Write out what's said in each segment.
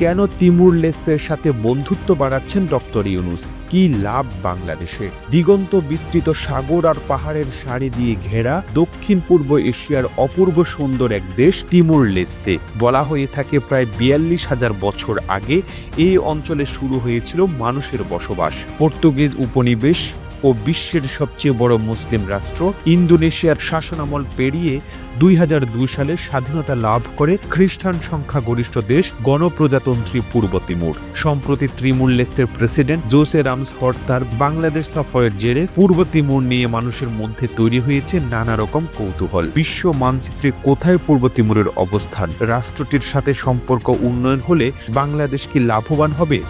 কেন তিমুর লেস্তের সাথে বন্ধুত্ব বাড়াচ্ছেন ডক্টর ইউনুস? কি লাভ বাংলাদেশে? দিগন্ত বিস্তৃত সাগর আর পাহাড়ের সারি দিয়ে ঘেরা দক্ষিণ পূর্ব এশিয়ার অপূর্ব সুন্দর এক দেশ তিমুর লেস্তে। বলা হয়ে থাকে প্রায় বিয়াল্লিশ হাজার বছর আগে এই অঞ্চলে শুরু হয়েছিল মানুষের বসবাস। পর্তুগিজ উপনিবেশ ও বিশ্বের সবচেয়ে বড় মুসলিম রাষ্ট্র ইন্দোনেশিয়ার শাসনামল পেরিয়ে দুই সালে স্বাধীনতা লাভ করে খ্রিস্টান সংখ্যাগরিষ্ঠ দেশ গণপ্রজাতন্ত্রী পূর্ব তিমুর। সম্প্রতি ত্রিমুর লেস্টের প্রেসিডেন্ট জোসে রামস হর্তার বাংলাদেশ সফরের জেরে পূর্ব তিমুর নিয়ে মানুষের মধ্যে তৈরি হয়েছে নানা রকম কৌতূহল। বিশ্ব মানচিত্রে কোথায় পূর্ব তিমুরের অবস্থান? রাষ্ট্রটির সাথে সম্পর্ক উন্নয়ন হলে বাংলাদেশ কি লাভবান হবে?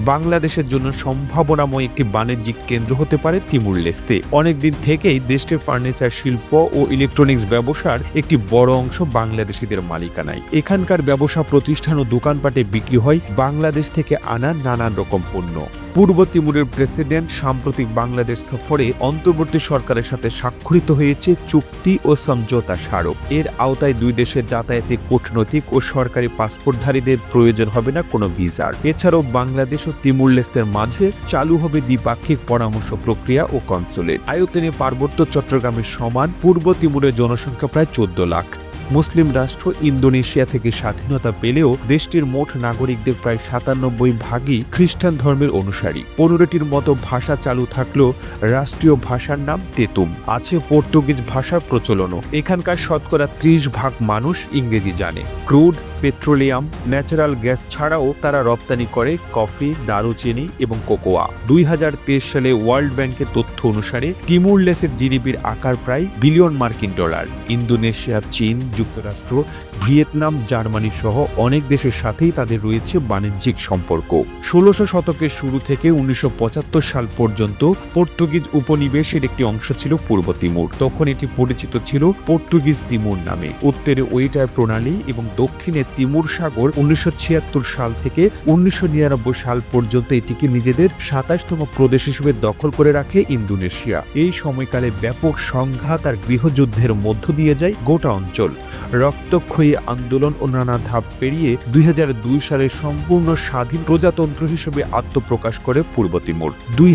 বাংলাদেশের জন্য সম্ভাবনাময় একটি বাণিজ্যিক কেন্দ্র হতে পারে তিমুর লেস্তে। অনেকদিন থেকেই দেশটির ফার্নিচার, শিল্প ও ইলেকট্রনিক্স ব্যবসার একটি বড় অংশ বাংলাদেশিদের মালিকানায়। এখানকার ব্যবসা প্রতিষ্ঠান ও দোকানপাটে বিক্রি হয় বাংলাদেশ থেকে আনা নানান রকম পণ্য। পূর্ব তিমুরের প্রেসিডেন্ট সাম্প্রতিক বাংলাদেশ সফরে অন্তর্বর্তী সরকারের সাথে স্বাক্ষরিত হয়েছে চুক্তি ও সমঝোতা স্মারক। এর আওতায় দুই দেশের যাতায়াতে কূটনৈতিক ও সরকারি পাসপোর্টধারীদের প্রয়োজন হবে না কোনো ভিসার এছাড়াও বাংলাদেশ ও তিমুর লেস্তের মাঝে চালু হবে দ্বিপাক্ষিক পরামর্শ প্রক্রিয়া ও কনসুলেট। আয়তনে পার্বত্য চট্টগ্রামের সমান পূর্ব তিমুরের জনসংখ্যা প্রায় চোদ্দ লাখ। মুসলিম রাষ্ট্র ইন্দোনেশিয়া থেকে স্বাধীনতা পেলেও দেশটির মোট নাগরিকদের প্রায় সাতানব্বই ভাগই খ্রিস্টান ধর্মের অনুসারী। পনেরোটির মতো ভাষা চালু থাকলেও রাষ্ট্রীয় ভাষার নাম তেতুম। আছে পর্তুগিজ ভাষার প্রচলনও। এখানকার শতকরা ত্রিশ ভাগ মানুষ ইংরেজি জানে। ক্রুড পেট্রোলিয়াম, ন্যাচারাল গ্যাস ছাড়াও তারা রপ্তানি করে কফি, দারুচিনি এবং কোকোয়া। দুই হাজার তেইশ সালে ওয়ার্ল্ড ব্যাংকের তথ্য অনুসারে তিমুর লেসের জিডিপির আকার প্রায় বিলিয়ন মার্কিন ডলার। ইন্দোনেশিয়া, চীন, যুক্তরাষ্ট্র ভিয়েতনাম, জার্মানি সহ অনেক দেশের সাথেই তাদের রয়েছে বাণিজ্যিক সম্পর্ক। ষোলোশো শতকের শুরু থেকে উনিশশো পঁচাত্তর সাল পর্যন্ত পর্তুগিজ উপনিবেশের একটি অংশ ছিল পূর্ব তিমুর। তখন এটি পরিচিত ছিল পর্তুগিজ তিমুর নামে। উত্তরে ওয়েটার প্রণালী এবং দক্ষিণে তিমুর সাগর উনিশশো ছিয়াত্তর সাল থেকে উনিশশো নিরানব্বই সাল পর্যন্ত এটিকে নিজেদের সাতাশতম প্রদেশ হিসেবে দখল করে রাখে ইন্দোনেশিয়া। এই সময়কালে ব্যাপক সংঘাত আর গৃহযুদ্ধের মধ্য দিয়ে যায় গোটা অঞ্চল। রক্তক্ষয়ী আন্দোলন ও নানা ধাপ পেরিয়ে দুই হাজার দুই সালে সম্পূর্ণ স্বাধীন প্রজাতন্ত্র হিসেবে আত্মপ্রকাশ করে পূর্ব তিমুর। দুই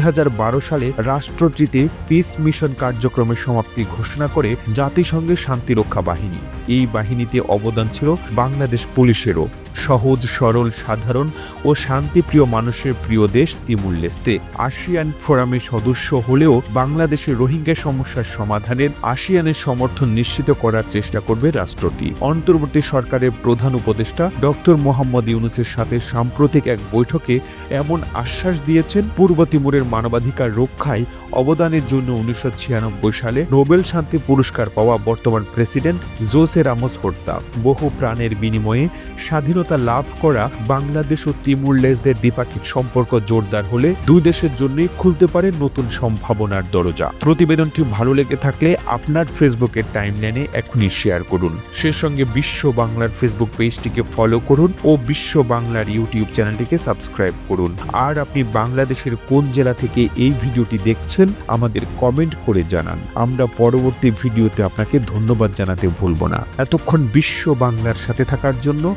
সালে রাষ্ট্রটিতে পিস মিশন কার্যক্রমের সমাপ্তি ঘোষণা করে জাতিসংঘের শান্তিরক্ষা বাহিনী। এই বাহিনীতে অবদান ছিল বাংলাদেশ পুলিশেরও। সহজ, সরল, সাধারণ ও শান্তিপ্রিয় মানুষের প্রিয় দেশ তিমুর লেস্তে। আসিয়ান ফোরামের সদস্য হলেও বাংলাদেশের রোহিঙ্গা সমস্যার সমাধানের আসিয়ানের সমর্থন নিশ্চিত করার চেষ্টা করবে রাষ্ট্রটি। অন্তর্বর্তী সরকারের প্রধান উপদেষ্টা ডক্টর মোহাম্মদ ইউনুসের সাথে সাম্প্রতিক এক বৈঠকে এমন আশ্বাস দিয়েছেন পূর্ব তিমুরের মানবাধিকার রক্ষায় অবদানের জন্য উনিশশো ছিয়ানব্বই সালে নোবেল শান্তি পুরস্কার পাওয়া বর্তমান প্রেসিডেন্ট জোসে রামোস হর্তা। বহু প্রাণের বিনিময়ে স্বাধীনতা লাভ করা বাংলাদেশ ও তিমুর লেসদের দ্বিপাক্ষিক সম্পর্ক জোরদার হলে দুই দেশের জন্যই খুলতে পারে নতুন সম্ভাবনার দরজা। প্রতিবেদনটি ভালো লেগে থাকলে আপনার ফেসবুকের টাইমলাইনে এখনই শেয়ার করুন। সে সঙ্গে বিশ্ব বাংলার ফেসবুক পেজটিকে ফলো করুন ও বিশ্ব বাংলার ইউটিউব চ্যানেলটিকে সাবস্ক্রাইব করুন। আর আপনি বাংলাদেশের কোন জেলা থেকে এই ভিডিওটি দেখছেন, আমাদের কমেন্ট করে জানান। আমরা পরবর্তী ভিডিওতে আপনাকে ধন্যবাদ জানাতে ভুলব না। এতক্ষণ বিশ্ব বাংলার সাথে থাকার জন্য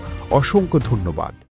অসংখ্য ধন্যবাদ।